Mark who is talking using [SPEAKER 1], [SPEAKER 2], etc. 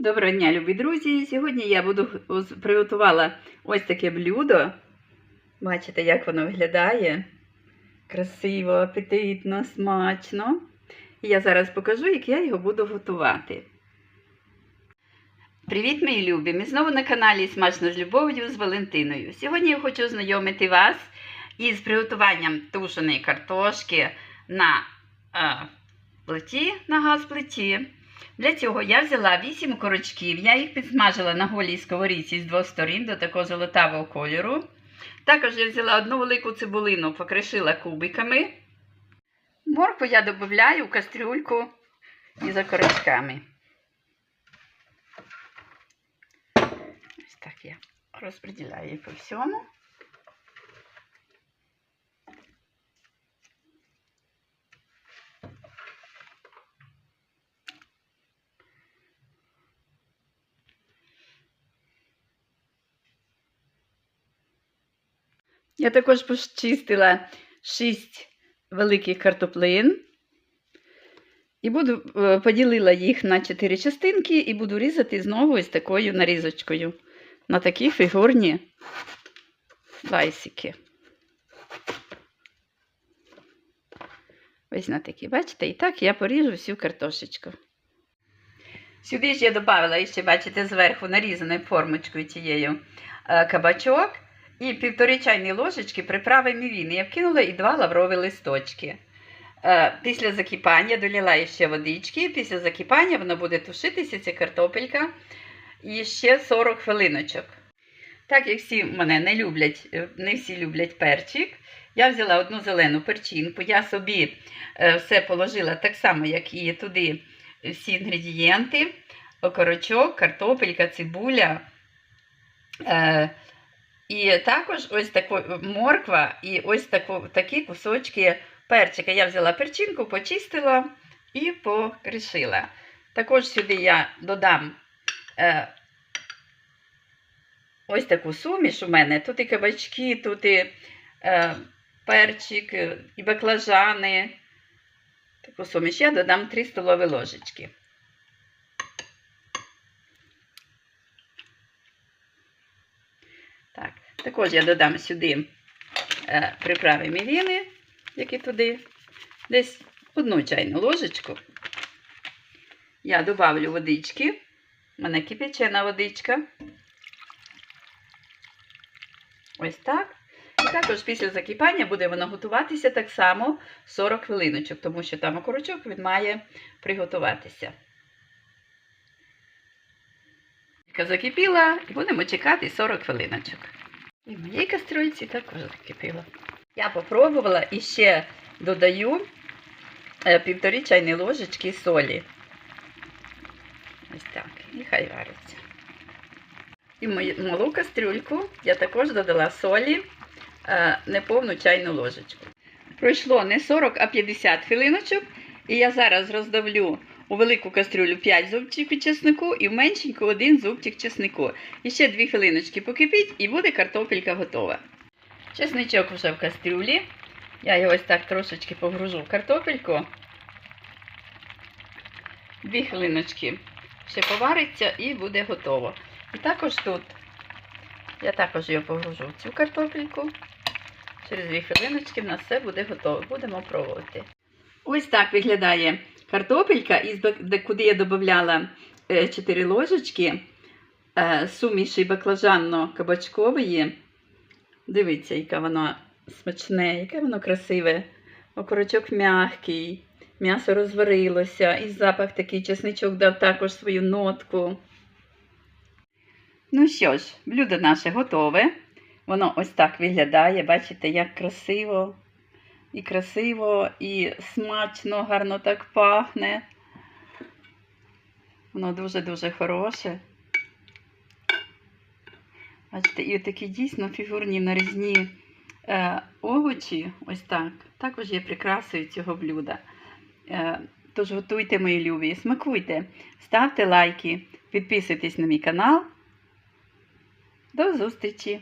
[SPEAKER 1] Доброго дня, любі друзі! Сьогодні я буду приготувала ось таке блюдо. Бачите, як воно виглядає. Красиво, апетитно, смачно. І я зараз покажу, як я його буду готувати. Привіт, мої любі! Ми знову на каналі Смачно з любов'ю з Валентиною. Сьогодні я хочу ознайомити вас із приготуванням тушеної картошки на е, плиті, на газ-плиті. Для цього я взяла 8 корочків, я їх підсмажила на голій сковорідці з двох сторін до такого золотавого кольору. Також я взяла одну велику цибулину, покришила кубиками. Моркву я додаю в кастрюльку із окорочками. Ось так я розподіляю її по всьому. Я також почистила 6 великих картоплин і буду е, поділила їх на 4 частинки і буду різати знову ось такою нарізочкою на такі фігурні лайсики. Ось на такі, бачите? І так я поріжу всю картошечку. Сюди ж я додала, ще, бачите, зверху нарізаною формочкою тією е, кабачок. І півтори чайні ложечки приправи мівіни. Я вкинула і два лаврові листочки. Е, Після закипання долила ще водички. Після закипання воно буде тушитися, ця картопелька. І ще 40 хвилиночок. Так як всі мене не люблять, е, не всі люблять перчик, я взяла одну зелену перчинку. Я собі е, все положила так само, як і туди всі інгредієнти: окорочок, картопелька, цибуля. Е, і також ось тако, морква і ось тако, такі кусочки перчика. Я взяла перчинку, почистила і покришила. Також сюди я додам е, ось таку суміш у мене. Тут і кабачки, тут і е, перчик, і баклажани. Таку суміш я додам 3 столові ложечки. Так. Також я додам сюди е, приправи мівіни, які туди, десь одну чайну ложечку. Я додавлю водички. У мене кипячена водичка. Ось так. І також після закипання буде воно готуватися так само 40 хвилиночок, тому що там окорочок він має приготуватися. Закипіла і будемо чекати 40 хвилиночок. І в моїй кастрюльці також закипіло. Я попробувала і ще додаю е, півтори чайні ложечки солі. Ось так. І хай вариться. І в малу кастрюльку я також додала солі е, неповну чайну ложечку. Пройшло не 40, а 50 хвилиночок. І я зараз роздавлю у велику кастрюлю 5 зубчиків чеснику і в меншеньку 1 зубчик чеснику. І ще 2 хвилиночки покипіть і буде картопелька готова. Чесничок вже в кастрюлі. Я його ось так трошечки погружу в картопельку. 2 хвилиночки ще повариться і буде готово. І також тут я також його погружу в цю картопельку. Через 2 хвилиночки в нас все буде готово. Будемо пробувати. Ось так виглядає картопелька, куди я додавала 4 ложечки е, суміші баклажанно-кабачкової. Дивіться, яка вона смачне, яке воно красиве. Окорочок м'який, м'ясо розварилося, і запах такий чесничок дав також свою нотку. Ну що ж, блюдо наше готове. Воно ось так виглядає. Бачите, як красиво. І красиво, і смачно, гарно так пахне. Воно дуже-дуже хороше. Бачите, і такі дійсно фігурні нарізні е, овочі, ось так, також є прикрасою цього блюда. Е, тож готуйте, мої любі, смакуйте, ставте лайки, підписуйтесь на мій канал. До зустрічі!